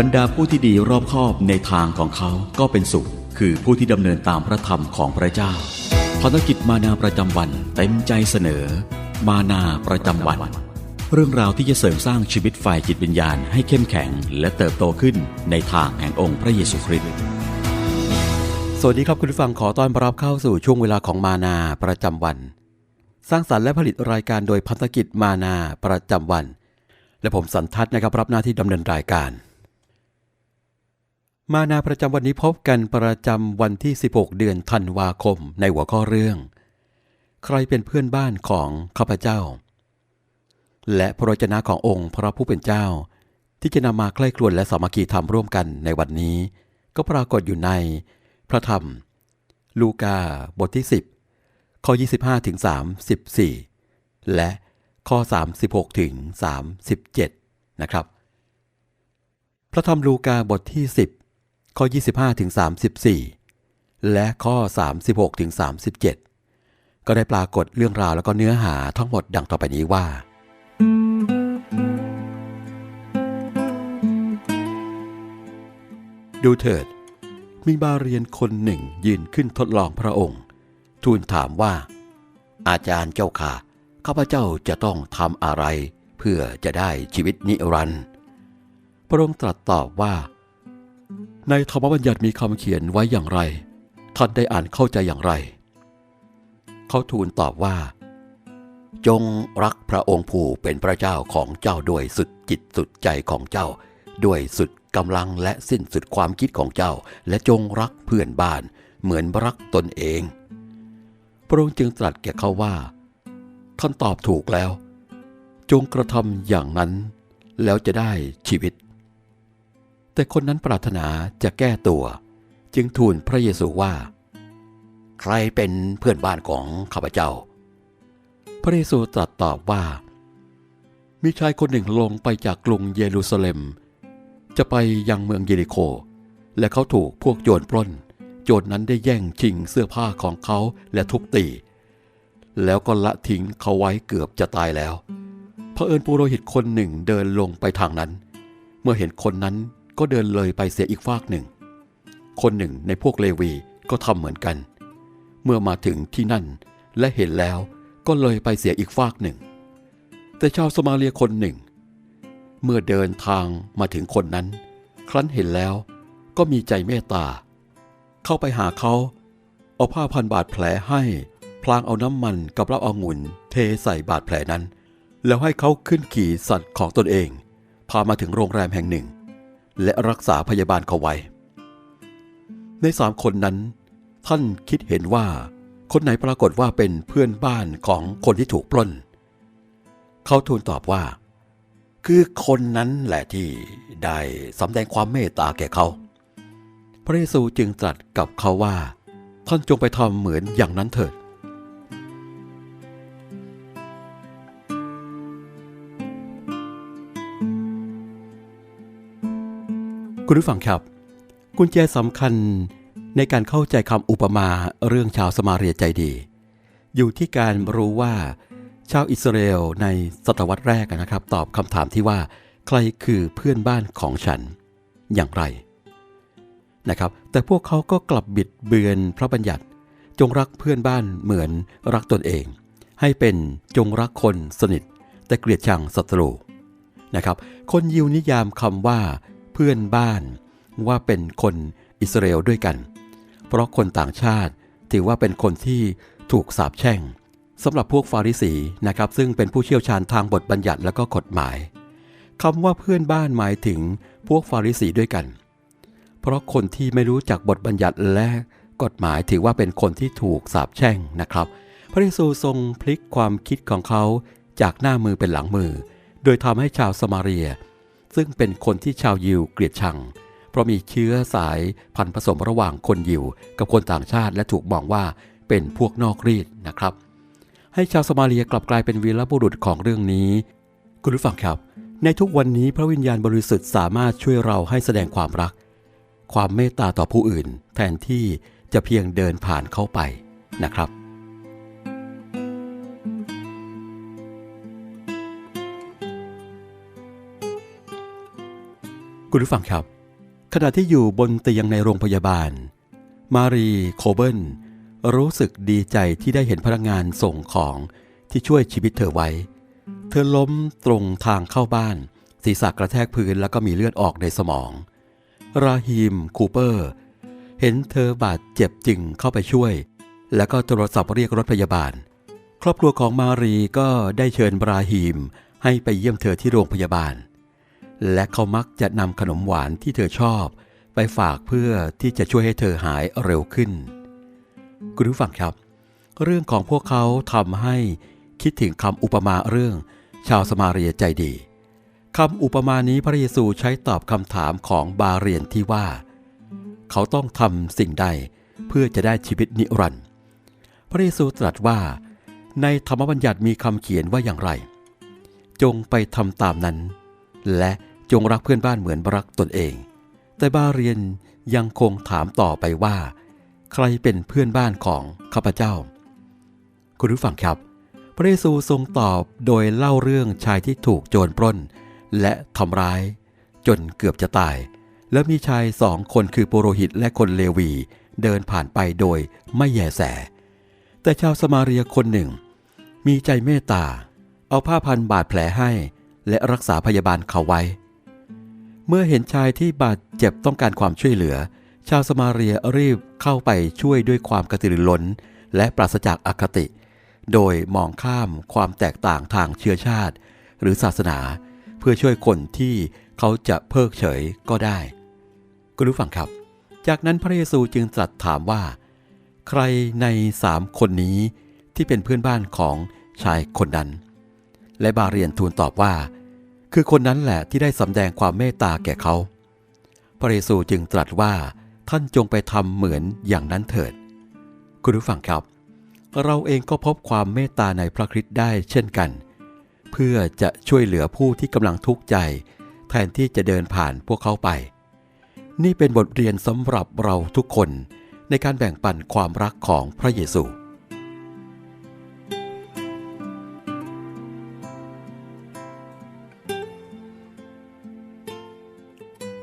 บรรดาผู้ที่ดีรอบคอบในทางของเขาก็เป็นสุข คือผู้ที่ดำเนินตามพระธรรมของพระเจ้าภารกิจมานาประจำวันเต็มใจเสนอ มานาประจำวัน เรื่องราวที่จะเสริมสร้างชีวิตฝ่ายจิตวิญญาณให้เข้มแข็ง และเติบโตขึ้นในทางแห่งองค์พระเยซูคริสต์สวัสดีครับคุณผู้ฟังขอต้อนรับเข้าสู่ช่วงเวลาของมานาประจำวัน สร้างสรรค์และผลิตรายการโดยพันธกิจมานาประจำวัน และผมสันทัศน์นะครับรับหน้าที่ดำเนินรายการ มานาประจำวันนี้พบกันประจำวันที่ 16 เดือนธันวาคมในหัวข้อเรื่อง ใครเป็นเพื่อนบ้านของข้าพเจ้า และพระวจนะขององค์พระผู้เป็นเจ้า ที่จะนำมาใกล้ครวนและสามัคคีธรรมร่วมกันในวันนี้ ก็ปรากฏอยู่ใน พระธรรม ลูกาบทที่ 10 ข้อ 25ถึง34 และข้อ 36ถึง37 นะครับ พระธรรมลูกาบทที่ 10 ข้อ 25ถึง34 และข้อ 36ถึง37 ก็ได้ปรากฏเรื่องราวแล้วก็เนื้อหาทั้งหมดดังต่อไปนี้ว่า ดูเถิด มีบาเรียนคนหนึ่งยืนขึ้นทดลองพระองค์ ทูลถามว่า อาจารย์เจ้าค่ะข้าพเจ้าจะต้องทำอะไร เพื่อจะได้ชีวิตนิรันดร์พระองค์ตรัสตอบว่า ในธรรมบัญญัติมีคำเขียนไว้อย่างไร ท่านได้อ่านเข้าใจอย่างไร เขาทูลตอบว่า จงรักพระองค์ผู้เป็นพระเจ้าของเจ้าด้วยสุดจิตสุดใจของเจ้า ด้วยสุดกำลังและสิ้นสุดความคิดของเจ้า และจงรักเพื่อนบ้าน เหมือนรักตนเอง พระองค์จึงตรัสแก่เขาว่า ท่านตอบถูกแล้ว จงกระทำอย่างนั้น แล้วจะได้ชีวิต แต่คนนั้นปรารถนาจะแก้ตัว จึงทูลพระเยซูว่า ใครเป็นเพื่อนบ้านของข้าพเจ้า พระเยซูตรัสตอบว่า มีชายคนหนึ่งลงไปจากกรุงเยรูซาเล็ม จะไปยังเมืองเยริโค และเขาถูกพวกโจรปล้น โจรนั้นได้แย่งชิงเสื้อผ้าของเขาและทุบตีแล้วก็ละทิ้งเขาไว้เกือบจะตายแล้วเผอิญปุโรหิตคนหนึ่งเดินลงไปทางนั้น เมื่อเห็นคนนั้น ก็เดินเลยไปเสียอีกฟากหนึ่ง คนหนึ่งในพวกเลวีก็ทำเหมือนกัน เมื่อมาถึงที่นั่นและเห็นแล้วก็เลยไปเสียอีกฟากหนึ่ง แต่ชาวสมาเลียคนหนึ่ง เมื่อเดินทางมาถึงคนนั้น ครั้นเห็นแล้วก็มีใจเมตตา เข้าไปหาเขาเอาผ้าพันบาดแผลให้ พลางเอาน้ำมันกับเหล้าอางุ่นเทใส่บาดแผลนั้น แล้วให้เขาขึ้นขี่สัตว์ของตนเอง พามาถึงโรงแรมแห่งหนึ่ง และรักษาพยาบาลเขาไว้ ในสามคนนั้น ท่านคิดเห็นว่าคนไหนปรากฏว่าเป็นเพื่อนบ้านของคนที่ถูกปล้น เขาทูลตอบว่า คือคนนั้นแหละที่ได้สำแดงความเมตตาแก่เขา พระเยซูจึงตรัสกับเขาว่า ท่านจงไปทำเหมือนอย่างนั้นเถิด คุณผู้ฟังครับ กุญแจสำคัญในการเข้าใจคำอุปมาเรื่องชาวสมาเรียใจดี อยู่ที่การรู้ว่า ชาวอิสราเอลในศตวรรษแรกนะครับ ตอบคำถามที่ว่า ใครคือเพื่อนบ้านของฉัน อย่างไรนะครับ แต่พวกเขาก็กลับบิดเบือนพระบัญญัติ จงรักเพื่อนบ้านเหมือนรักตนเอง ให้เป็นจงรักคนสนิท แต่เกลียดชังศัตรูนะครับ คนยิวนิยามคำว่า เพื่อนบ้านว่าเป็นคนอิสราเอลด้วยกัน เพราะคนต่างชาติถือว่าเป็นคนที่ถูกสาปแช่งสำหรับพวกฟาริสีนะครับซึ่งเป็นผู้เชี่ยวชาญทางบทบัญญัติและก็กฎหมายคำว่าเพื่อนบ้านหมายถึงพวกฟาริสีด้วยกัน เพราะคนที่ไม่รู้จักบทบัญญัติและกฎหมายถือว่าเป็นคนที่ถูกสาปแช่งนะครับ พระเยซูทรงพลิกความคิดของเขาจากหน้ามือเป็นหลังมือ โดยทำให้ชาวสมาเรีย ซึ่งเป็นคนที่ชาวยิวเกลียดชัง เพราะมีเชื้อสายพันธุ์ผสมระหว่างคนยิว กับคนต่างชาติและถูกมองว่าเป็นพวกนอกรีดนะครับ ให้ชาวสมาเลียกลับกลายเป็นวีรบุรุษของเรื่องนี้ คุณผู้ฟังครับ ในทุกวันนี้พระวิญญาณบริสุทธิ์สามารถช่วยเราให้แสดงความรัก ความเมตตาต่อผู้อื่น แทนที่จะเพียงเดินผ่านเข้าไปนะครับ คุณผู้ฟังครับ ขณะที่อยู่บนเตียงในโรงพยาบาล มารีโคเบิลรู้สึกดีใจที่ได้เห็นพนักงานส่งของที่ช่วยชีวิตเธอไว้ เธอล้มตรงทางเข้าบ้าน ศีรษะกระแทกพื้นแล้วก็มีเลือดออกในสมอง ราฮีมคูเปอร์ เห็นเธอบาดเจ็บจึงเข้าไปช่วย แล้วก็โทรศัพท์เรียกรถพยาบาล ครอบครัวของมารีก็ได้เชิญบราฮีมให้ไปเยี่ยมเธอที่โรงพยาบาล และเขามักจะนำขนมหวานที่เธอชอบ ไปฝากเพื่อที่จะช่วยให้เธอหายเร็วขึ้น คุณผู้ฟังครับ เรื่องของพวกเขาทำให้คิดถึงคำอุปมาเรื่อง ชาวสมาเรียใจดีคำอุปมานี้พระเยซูใช้ตอบคำถามของบาเรียนที่ว่า เขาต้องทำสิ่งใดเพื่อจะได้ชีวิตนิรันดร์พระเยซูตรัสว่า ในธรรมบัญญัติมีคำเขียนว่าอย่างไร จงไปทำตามนั้น และ จงรักเพื่อนบ้านเหมือนรักตนเอง แต่บาเรียนยังคงถามต่อไปว่า ใครเป็นเพื่อนบ้านของข้าพเจ้า คุณผู้ฟังครับ พระเยซูทรงตอบโดยเล่าเรื่องชายที่ถูกโจรปล้น และทำร้าย จนเกือบจะตาย แล้วมีชายสองคนคือปุโรหิตและคนเลวีเดินผ่านไปโดยไม่แยแส แต่ชาวสมาเรียคนหนึ่ง มีใจเมตตา เอาผ้าพันบาดแผลให้ และรักษาพยาบาลเขาไว้ เมื่อเห็นชายที่บาดเจ็บต้องการความช่วยเหลือ ชาวสมาเรียรีบเข้าไปช่วยด้วยความกระตือรือร้น และปราศจากอคติ โดยมองข้ามความแตกต่างทางเชื้อชาติ หรือศาสนา เพื่อช่วยคนที่เขาจะเพิกเฉยก็ได้คุณผู้ฟังครับ จากนั้นพระเยซูจึงตรัสถามว่า ใครในสามคนนี้ที่เป็นเพื่อนบ้านของชายคนนั้น และบาเรียนทูลตอบว่า คือคนนั้นแหละที่ได้สำแดงความเมตตาแก่เขา พระเยซูจึงตรัสว่าท่านจงไปทำเหมือนอย่างนั้นเถิด คุณผู้ฟังครับ เราเองก็พบความเมตตาในพระคริสต์ได้เช่นกัน เพื่อจะช่วยเหลือผู้ที่กำลังทุกข์ใจ แทนที่จะเดินผ่านพวกเขาไป นี่เป็นบทเรียนสำหรับเราทุกคนในการแบ่งปันความรักของพระเยซู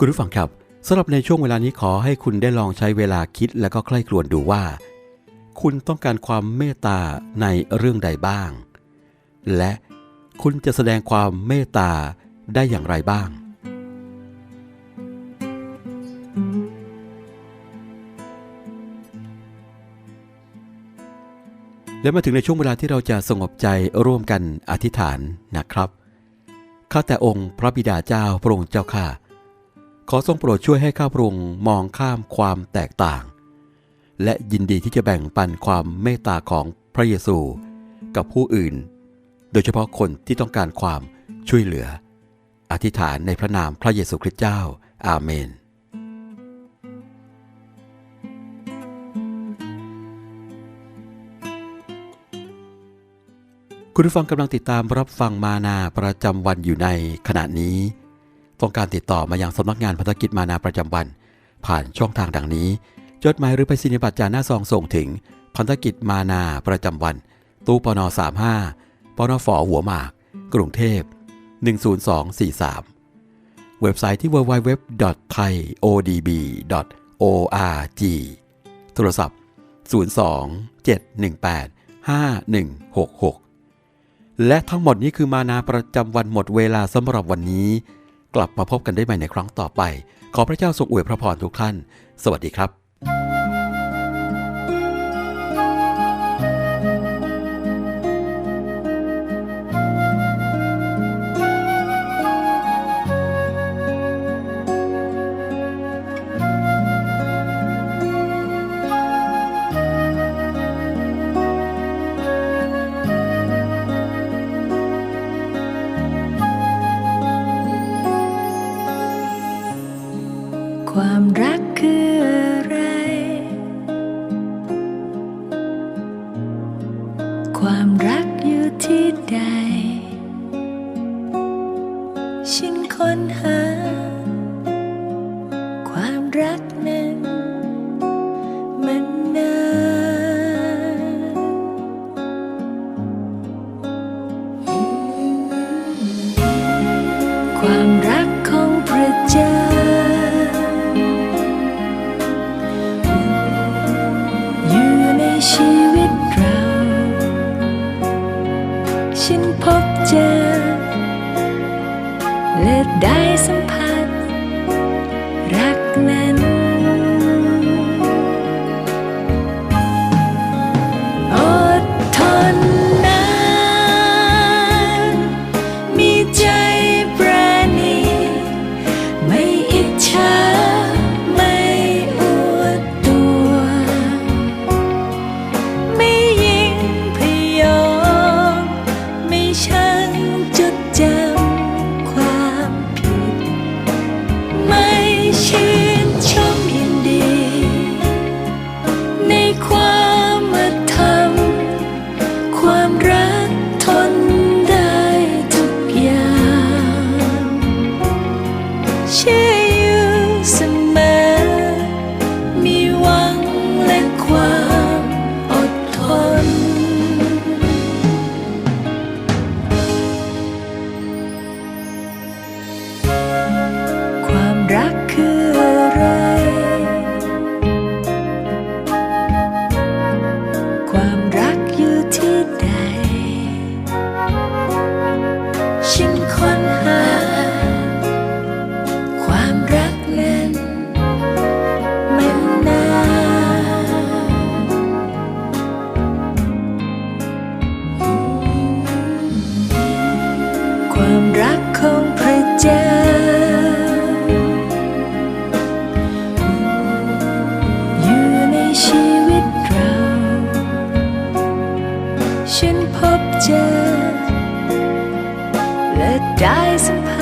คุณผู้ฟังครับสำหรับในช่วงเวลานี้ขอให้คุณได้ลองใช้เวลาคิดและก็ใคร่ครวญดูว่า คุณต้องการความเมตตาในเรื่องใดบ้าง และคุณจะแสดงความเมตตาได้อย่างไรบ้าง และมาถึงในช่วงเวลาที่เราจะสงบใจร่วมกันอธิษฐานนะครับ ข้าแต่องค์พระบิดาเจ้าพระองค์เจ้าข้า ขอทรงโปรดช่วยให้ข้าพระองค์มองข้ามความแตกต่าง และยินดีที่จะแบ่งปันความเมตตาของพระเยซู กับผู้อื่น โดยเฉพาะคนที่ต้องการความช่วยเหลือ อธิษฐานในพระนามพระเยซูคริสต์เจ้า อาเมนคุณผู้ฟังกำลังติดตามรับฟังมานาประจำวันอยู่ในขณะนี้ ต้องการติดต่อมายังสำนักงานพันธกิจมานาประจำวัน ผ่านช่องทางดังนี้ จดหมายหรือไปสินิบัตรจานหน้าซองส่งถึง พันธกิจมานาประจำวัน ตู้ปน35ปนฝหัวหมาก กรุงเทพ 10243 เว็บไซต์ที่ www.thaiodb.org โทรศัพท์ 02 718 5166 และทั้งหมดนี้คือมานาประจำวันหมดเวลาสำหรับวันนี้ กลับมาพบกันได้ใหม่ในครั้งต่อไป ขอพระเจ้าทรงอวยพระพรทุกท่าน สวัสดีครับ ค้นหา ฉันค้นหา ความรักนั้นมันนานความรักของพระเจ้า อยู่ในชีวิตเรา ฉันพบเจอ dies in